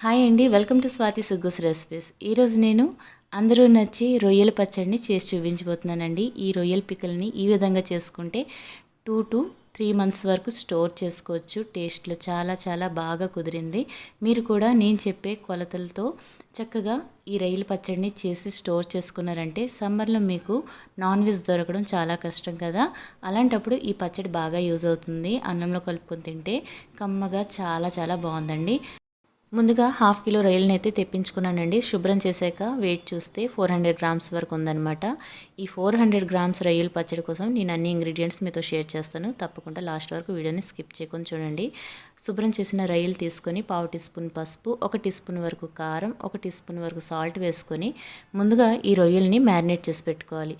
Hi అండి welcome to Swathi సుగ్గుస్ recipes. ఈరోజు నేను అందరూ నచ్చి రొయ్యల పచ్చడిని చేసి చూపించబోతున్నానండి. ఈ రొయ్యల పిక్కల్ని ఈ విధంగా చేసుకుంటే టూ టు త్రీ మంత్స్ వరకు స్టోర్ చేసుకోవచ్చు. టేస్ట్లో చాలా చాలా బాగా కుదిరింది. మీరు కూడా నేను చెప్పే కొలతలతో చక్కగా ఈ రొయ్యల పచ్చడిని చేసి స్టోర్ చేసుకున్నారంటే సమ్మర్లో మీకు నాన్ వెజ్ దొరకడం చాలా కష్టం కదా. అలాంటప్పుడు ఈ పచ్చడి బాగా యూజ్ అవుతుంది. అన్నంలో కలుపుకొని తింటే కమ్మగా చాలా చాలా బాగుందండి. ముందుగా హాఫ్ కిలో రొయ్యలను అయితే తెప్పించుకున్నానండి. శుభ్రం చేశాక వెయిట్ చూస్తే ఫోర్ హండ్రెడ్ గ్రామ్స్ వరకు ఉందన్నమాట. ఈ ఫోర్ హండ్రెడ్ గ్రామ్స్ రొయ్యల పచ్చడి కోసం నేను అన్ని ఇంగ్రీడియంట్స్ మీతో షేర్ చేస్తాను. తప్పకుండా లాస్ట్ వరకు వీడియోని స్కిప్ చేయకుండా చూడండి. శుభ్రం చేసిన రొయ్యలు తీసుకొని పావు టీ స్పూన్ పసుపు ఒక టీ స్పూన్ వరకు కారం ఒక టీ స్పూన్ వరకు సాల్ట్ వేసుకొని ముందుగా ఈ రొయ్యల్ని మ్యారినేట్ చేసి పెట్టుకోవాలి.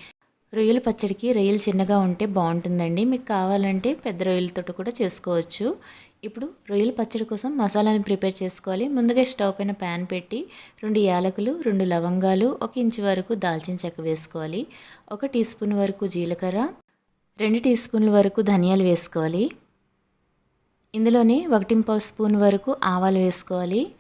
రొయ్యల పచ్చడికి రొయ్యలు చిన్నగా ఉంటే బాగుంటుందండి. మీకు కావాలంటే పెద్ద రొయ్యలతో కూడా చేసుకోవచ్చు. ఇప్పుడు రొయ్యల పచ్చడి కోసం మసాలాని ప్రిపేర్ చేసుకోవాలి. ముందుగా స్టవ్ పైన ప్యాన్ పెట్టి రెండు యాలకులు రెండు లవంగాలు ఒక ఇంచు వరకు దాల్చిన చెక్క వేసుకోవాలి. ఒక టీ స్పూన్ వరకు జీలకర్ర రెండు టీ స్పూన్ల వరకు ధనియాలు వేసుకోవాలి. ఇందులోనే ఒకటి పావు స్పూన్ వరకు ఆవాలు వేసుకోవాలి.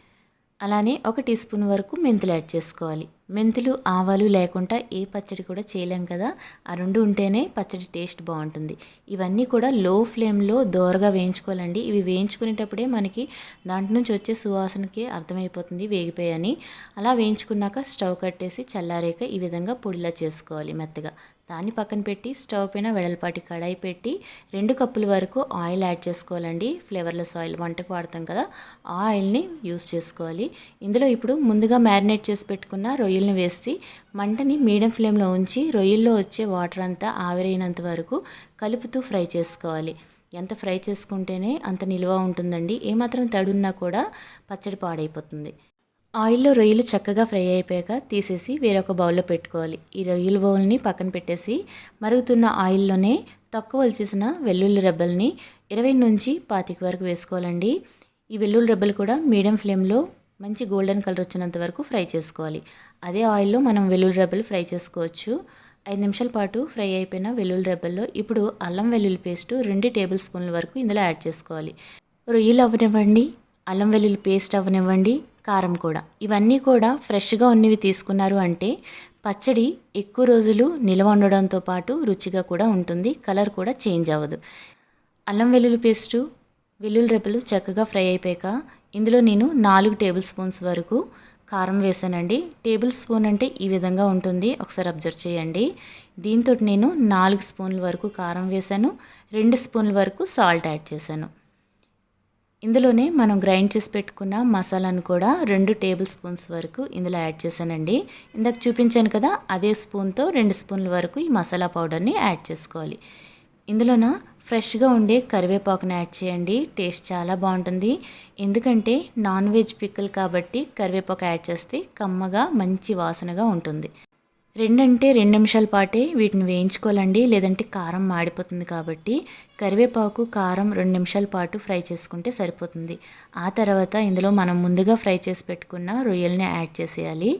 అలానే ఒక టీ స్పూన్ వరకు మెంతులు యాడ్ చేసుకోవాలి. మెంతులు ఆవాలు లేకుండా ఏ పచ్చడి కూడా చేయలేం కదా? ఆ రెండు ఉంటేనే పచ్చడి టేస్ట్ బాగుంటుంది. ఇవన్నీ కూడా లో ఫ్లేమ్లో దోరగా వేయించుకోవాలండి. ఇవి వేయించుకునేటప్పుడే మనకి దాంట్లో నుంచి వచ్చే సువాసనకి అర్థమైపోతుంది వేగిపోయాయని. అలా వేయించుకున్నాక స్టవ్ కట్టేసి చల్లారాక ఈ విధంగా పొడిలా చేసుకోవాలి మెత్తగా. దాన్ని పక్కన పెట్టి స్టవ్ పైన వెడల్పాటి కడాయి పెట్టి రెండు కప్పుల వరకు ఆయిల్ యాడ్ చేసుకోవాలండి. ఫ్లేవర్లెస్ ఆయిల్ వంటకు వాడతాం కదా ఆ ఆయిల్ని యూస్ చేసుకోవాలి. ఇందులో ఇప్పుడు ముందుగా మ్యారినేట్ చేసి పెట్టుకున్న రొయ్యలను వేసి మంటని మీడియం ఫ్లేమ్లో ఉంచి రొయ్యల్లో వచ్చే వాటర్ అంతా ఆవిరైనంత వరకు కలుపుతూ ఫ్రై చేసుకోవాలి. ఎంత ఫ్రై చేసుకుంటేనే అంత నిల్వ ఉంటుందండి. ఏమాత్రం తడున్నా కూడా పచ్చడి పాడైపోతుంది. ఆయిల్లో రొయ్యలు చక్కగా ఫ్రై అయిపోయాక తీసేసి వేరొక బౌల్లో పెట్టుకోవాలి. ఈ రొయ్యల బౌల్ని పక్కన పెట్టేసి మరుగుతున్న ఆయిల్లోనే తక్కువ వలిచేసిన వెల్లుల్లి రెబ్బల్ని ఇరవై నుంచి పాతిక వరకు వేసుకోవాలండి. ఈ వెల్లుల్లి రెబ్బలు కూడా మీడియం ఫ్లేమ్లో మంచి గోల్డెన్ కలర్ వచ్చినంత వరకు ఫ్రై చేసుకోవాలి. అదే ఆయిల్లో మనం వెల్లుల్లి రెబ్బలు ఫ్రై చేసుకోవచ్చు. ఐదు నిమిషాల పాటు ఫ్రై అయిపోయిన వెల్లుల్లి రెబ్బల్లో ఇప్పుడు అల్లం వెల్లుల్లి పేస్ట్ రెండు టేబుల్ స్పూన్ల వరకు ఇందులో యాడ్ చేసుకోవాలి. రొయ్యలు అవ్వనివ్వండి. అల్లం వెల్లుల్లి పేస్ట్ అవ్వనివ్వండి. కారం కూడా. ఇవన్నీ కూడా ఫ్రెష్గా ఉన్నవి తీసుకున్నారు అంటే పచ్చడి ఎక్కువ రోజులు నిల్వ ఉండడంతో పాటు రుచిగా కూడా ఉంటుంది కలర్ కూడా చేంజ్ అవ్వదు. అల్లం వెల్లుల్లి పేస్టు వెల్లుల్లి రెప్పలు చక్కగా ఫ్రై అయిపోయాక ఇందులో నేను నాలుగు టేబుల్ స్పూన్స్ వరకు కారం వేసానండి. టేబుల్ స్పూన్ అంటే ఈ విధంగా ఉంటుంది ఒకసారి అబ్జర్వ్ చేయండి. దీంతో నేను నాలుగు స్పూన్ల వరకు కారం వేసాను రెండు స్పూన్ల వరకు సాల్ట్ యాడ్ చేశాను. ఇందులోనే మనం గ్రైండ్ చేసి పెట్టుకున్న మసాలాను కూడా రెండు టేబుల్ స్పూన్స్ వరకు ఇందులో యాడ్ చేశానండి. ఇందాక చూపించాను కదా అదే స్పూన్తో రెండు స్పూన్ల వరకు ఈ మసాలా పౌడర్ని యాడ్ చేసుకోవాలి. ఇందులోన ఫ్రెష్గా ఉండే కరివేపాకుని యాడ్ చేయండి టేస్ట్ చాలా బాగుంటుంది. ఎందుకంటే నాన్ వెజ్ పిక్కలు కాబట్టి కరివేపాకు యాడ్ చేస్తే కమ్మగా మంచి వాసనగా ఉంటుంది. రెండంటే రెండు నిమిషాల పాటే వీటిని వేయించుకోవాలండి. లేదంటే కారం మాడిపోతుంది కాబట్టి కరివేపాకు కారం రెండు నిమిషాల పాటు ఫ్రై చేసుకుంటే సరిపోతుంది. ఆ తర్వాత ఇందులో మనం ముందుగా ఫ్రై చేసి పెట్టుకున్న రొయ్యల్ని యాడ్ చేసేయాలి.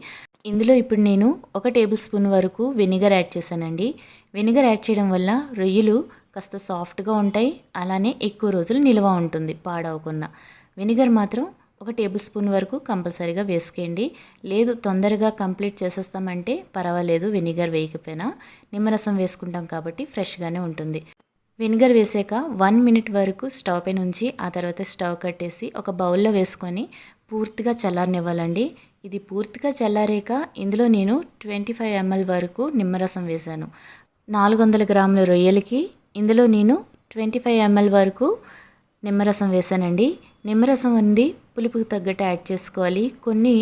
ఇందులో ఇప్పుడు నేను ఒక టేబుల్ స్పూన్ వరకు వెనిగర్ యాడ్ చేశానండి. వెనిగర్ యాడ్ చేయడం వల్ల రొయ్యలు కాస్త సాఫ్ట్గా ఉంటాయి. అలానే ఎక్కువ రోజులు నిల్వ ఉంటుంది పాడవకుండా. వెనిగర్ మాత్రం ఒక టేబుల్ స్పూన్ వరకు కంపల్సరీగా వేసుకోండి. లేదు తొందరగా కంప్లీట్ చేసేస్తామంటే పర్వాలేదు వెనిగర్ వేయకపోయినా. నిమ్మరసం వేసుకుంటాం కాబట్టి ఫ్రెష్గానే ఉంటుంది. వెనిగర్ వేసాక వన్ మినిట్ వరకు స్టవ్ పైన ఉంచి ఆ తర్వాత స్టవ్ కట్టేసి ఒక బౌల్లో వేసుకొని పూర్తిగా చల్లారనివ్వాలండి. ఇది పూర్తిగా చల్లారాక ఇందులో నేను ట్వంటీ ఫైవ్ ఎంఎల్ వరకు నిమ్మరసం వేశాను. నాలుగు వందల గ్రాముల రొయ్యలకి ఇందులో నేను ట్వంటీ ఫైవ్ ఎంఎల్ వరకు నిమ్మరసం వేసానండి నిమ్మరసం ఉంది పులుపుకి తగ్గట్టు యాడ్ చేసుకోవాలి. కొన్ని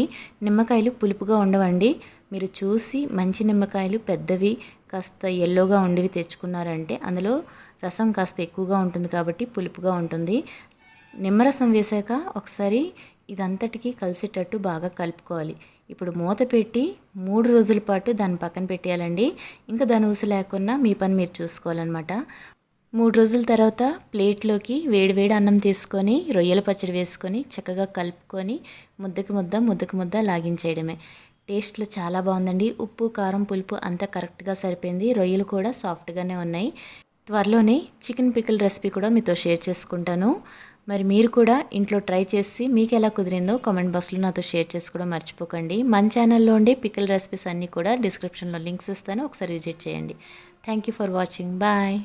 నిమ్మకాయలు పులుపుగా ఉండవండి. మీరు చూసి మంచి నిమ్మకాయలు పెద్దవి కాస్త ఎల్లోగా ఉండేవి తెచ్చుకున్నారంటే అందులో రసం కాస్త ఎక్కువగా ఉంటుంది కాబట్టి పులుపుగా ఉంటుంది. నిమ్మరసం వేసాక ఒకసారి ఇదంతటికి కలిసేటట్టు బాగా కలుపుకోవాలి. ఇప్పుడు మూత పెట్టి మూడు రోజుల పాటు దాన్ని పక్కన పెట్టేయాలండి. ఇంకా దాని ఊసు లేకుండా మీ పని మీరు చూసుకోవాలన్నమాట. మూడు రోజుల తర్వాత ప్లేట్లోకి వేడివేడి అన్నం తీసుకొని రొయ్యల పచ్చడి వేసుకొని చక్కగా కలుపుకొని ముద్దకి ముద్ద ముద్దకి ముద్ద లాగించేయడమే. టేస్ట్లో చాలా బాగుందండి. ఉప్పు కారం పులుపు అంతా కరెక్ట్గా సరిపోయింది. రొయ్యలు కూడా సాఫ్ట్గానే ఉన్నాయి. త్వరలోనే చికెన్ పికిల్ రెసిపీ కూడా మీతో షేర్ చేసుకుంటాను. మరి మీరు కూడా ఇంట్లో ట్రై చేసి మీకు ఎలా కుదిరిందో కామెంట్ బాక్స్లో నాతో షేర్ చేసుకోవడం మర్చిపోకండి. మన ఛానల్లో ఉండే పికిల్ రెసిపీస్ అన్నీ కూడా డిస్క్రిప్షన్లో లింక్స్ ఇస్తాను. ఒకసారి విజిట్ చేయండి. Thank you for watching. Bye.